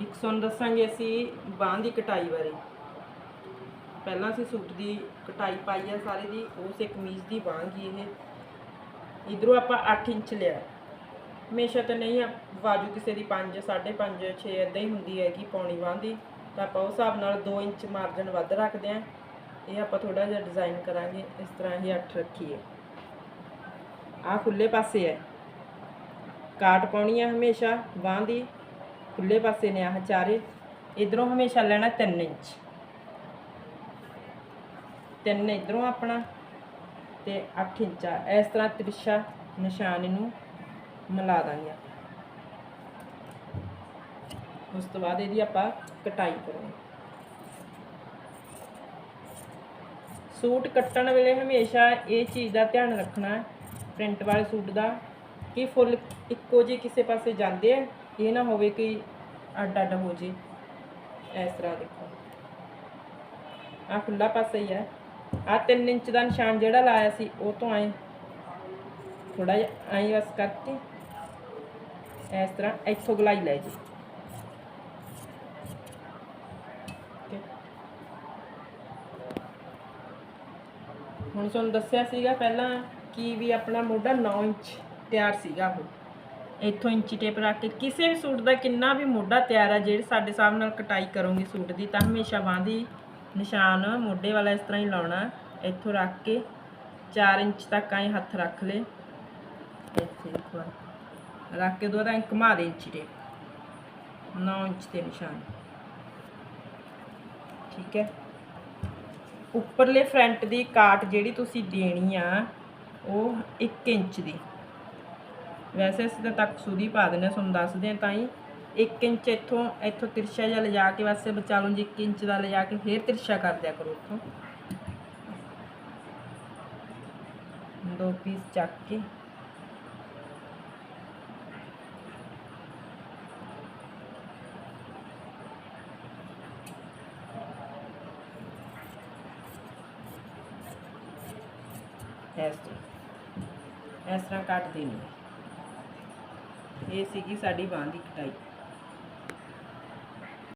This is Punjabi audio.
ਇੱਕ ਤੁਹਾਨੂੰ ਦੱਸਾਂਗੇ ਅਸੀਂ ਬਾਂਹ ਦੀ ਕਟਾਈ ਬਾਰੇ। ਪਹਿਲਾਂ ਅਸੀਂ ਸੂਟ ਦੀ ਕਟਾਈ ਪਾਈ ਆ ਸਾਰੇ ਦੀ, ਉਸ ਕਮੀਜ਼ ਦੀ ਬਾਂਹ ਗਈ ਇਹ। ਇਧਰੋਂ ਆਪਾਂ 8 ਇੰਚ ਲਿਆ। ਹਮੇਸ਼ਾ ਤਾਂ ਨਹੀਂ ਆ ਬਾਜੂ ਕਿਸੇ ਦੀ 5 5.5 6 ਇਦਾਂ ਹੀ ਹੁੰਦੀ ਹੈ ਕਿ ਪੌਣੀ ਬਾਂਹ ਦੀ। ਤਾਂ ਆਪਾਂ ਉਸ ਹਿਸਾਬ ਨਾਲ 2 ਇੰਚ ਮਾਰਜਨ ਵੱਧ ਰੱਖਦੇ ਆ। ਇਹ ਆਪਾਂ ਥੋੜਾ ਜਿਹਾ ਡਿਜ਼ਾਈਨ ਕਰਾਂਗੇ, ਇਸ ਤਰ੍ਹਾਂ ਹੀ 8 ਰੱਖੀਏ। ਆ ਖੁੱਲੇ ਪਾਸੇ ਹੈ। ਕਾਟ ਪਾਉਣੀ ਆ ਹਮੇਸ਼ਾ ਬਾਂਹ ਦੀ। ਖੁੱਲੇ ਪਾਸੇ ਨੇ ਆਹ ਚਾਰੇ। ਇਧਰੋਂ ਹਮੇਸ਼ਾ ਲੈਣਾ 3 ਇੰਚ। ਤਿੰਨ ਇਧਰੋਂ ਆਪਣਾ ਤੇ 8 ਇੰਚ ਆ। ਇਸ ਤਰ੍ਹਾਂ ਤਿਰਛਾ ਨਿਸ਼ਾਨ ਇਹਨੂੰ ਮਿਲਾ ਦਾਂਗੇ ਉਸ ਤੋਂ ਬਾਅਦ ਇਹਦੀ ਆਪਾਂ ਕਟਾਈ ਕਰਾਂਗੇ। ਸੂਟ ਕੱਟਣ ਵੇਲੇ ਹਮੇਸ਼ਾ ਇਹ ਚੀਜ਼ ਦਾ ਧਿਆਨ ਰੱਖਣਾ, ਪ੍ਰਿੰਟ ਵਾਲੇ ਸੂਟ ਦਾ, ਕਿ ਫੁੱਲ ਇੱਕੋ ਜਿਹੇ ਕਿਸੇ ਪਾਸੇ ਜਾਂਦੇ ਆ। ਇਹ ਨਾ ਹੋਵੇ ਕਿ ਅੱਡ ਅੱਡ ਹੋ ਜੇ। ਇਸ ਤਰ੍ਹਾਂ ਦੇਖੋ। ਆ ਖੁੱਲਾ ਪਾਸਾ ਹੀ ਹੈ ਆ 3 ਇੰਚ ਦਾ ਨਿਸ਼ਾਨ ਜਿਹੜਾ ਲਾਇਆ ਸੀ, ਉਹ ਤੋਂ ਆਏ ਥੋੜਾ ਜਿਹਾ ਐਂ ਬਸ ਕਰਕੇ ਇਸ ਤਰ੍ਹਾਂ ਇੱਥੋਂ ਗਲਾਈ ਲੈ ਜੀ। ਹੁਣ ਤੁਹਾਨੂੰ ਦੱਸਿਆ ਸੀਗਾ ਪਹਿਲਾਂ ਕਿ ਵੀ ਆਪਣਾ ਮੋਢਾ 9 ਇੰਚ ਤਿਆਰ ਸੀਗਾ ਉਹ। ਇੱਥੋਂ ਇੰਚੀ ਟੇਪ ਰੱਖ ਕੇ ਕਿਸੇ ਵੀ ਸੂਟ ਦਾ ਕਿੰਨਾ ਵੀ ਮੋਢਾ ਤਿਆਰ ਆ, ਜਿਹੜੇ ਸਾਡੇ ਹਿਸਾਬ ਨਾਲ ਕਟਾਈ ਕਰੋਗੇ ਸੂਟ ਦੀ, ਤਾਂ ਹਮੇਸ਼ਾ ਬਾਂਹ ਦੀ ਨਿਸ਼ਾਨ ਮੋਢੇ ਵਾਲਾ ਇਸ ਤਰ੍ਹਾਂ ਹੀ ਲਾਉਣਾ। ਇੱਥੋਂ ਰੱਖ ਕੇ 4 ਇੰਚ ਤੱਕ ਆਏ ਹੱਥ ਰੱਖ ਲੇ। ਇੱਥੇ ਇੱਕ ਵਾਰ ਰੱਖ ਕੇ ਦੋ ਤਾਂ ਘੁਮਾ ਦੇ ਇੰਚੀ ਟੇਪ। 9 ਇੰਚ ਤੇ ਨਿਸ਼ਾਨ। ਠੀਕ ਹੈ। ਉੱਪਰਲੇ ਫਰੰਟ ਦੀ ਕਾਟ ਜਿਹੜੀ ਤੁਸੀਂ ਦੇਣੀ ਆ, ਉਹ 1 ਇੰਚ ਦੀ। ਵੈਸੇ ਅਸੀਂ ਤਾਂ ਤੱਕ ਸੂਦੀ ਪਾ ਦਿੰਦੇ ਹਾਂ ਤੁਹਾਨੂੰ ਦੱਸਦੇ ਹਾਂ ਤਾਂ ਹੀ 1 ਇੰਚ ਇੱਥੋਂ ਇੱਥੋਂ ਤਿਰਛਾ ਜਿਹਾ ਲਿਜਾ ਕੇ ਵੈਸੇ ਬਚਾ ਲਓ ਜੀ 1 ਇੰਚ ਦਾ ਲਿਜਾ ਕੇ ਫੇਰ ਤਿਰਛਾ ਕਰ ਦਿਆ ਕਰੋ ਇੱਥੋਂ ਦੋ ਪੀਸ ਚੱਕ ਕੇ ਇਸ ਤਰ੍ਹਾਂ ਇਸ ਤਰ੍ਹਾਂ ਕੱਟ ਦੇਣੀ ਹੈ। ਇਹ ਸੀਗੀ ਸਾਡੀ ਬਾਂਹ ਦੀ ਕਟਾਈ।